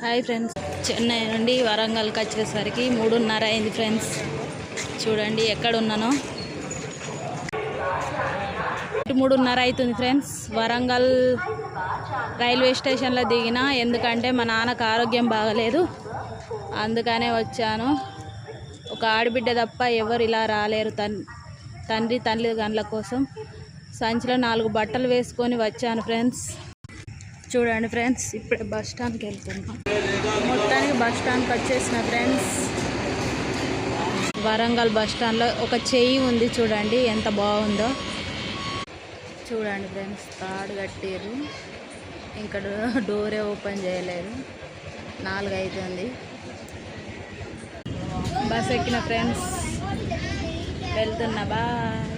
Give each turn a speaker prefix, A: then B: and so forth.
A: Hi friends. Chennai నుండి వరంగల్కి వచ్చేసరికి మూడున్నర అయింది ఫ్రెండ్స్. చూడండి ఎక్కడ ఉన్నానో ఇటు మూడున్నర అవుతుంది ఫ్రెండ్స్. వరంగల్ రైల్వే స్టేషన్లో దిగిన ఎందుకంటే మా నాన్నకు ఆరోగ్యం బాగలేదు. అందుకనే వచ్చాను. ఒక ఆడబిడ్డ తప్ప ఎవరు ఇలా రాలేరు తన్ తండ్రి తల్లి గండ్ల కోసం. సంచిలో నాలుగు బట్టలు వేసుకొని వచ్చాను ఫ్రెండ్స్. చూడండి ఫ్రెండ్స్ ఇప్పుడే బస్ స్టాండ్కి వెళ్తున్నాం. మొత్తానికి బస్ స్టాండ్కి వచ్చేసిన ఫ్రెండ్స్ వరంగల్ బస్ స్టాండ్లో ఒక చెయ్యి ఉంది చూడండి ఎంత బాగుందో. చూడండి ఫ్రెండ్స్ తాడు కట్టారు ఇంకా డోరే ఓపెన్ చేయలేదు. నాలుగు అవుతుంది బస్ ఎక్కిన ఫ్రెండ్స్ వెళ్తున్నా బాయ్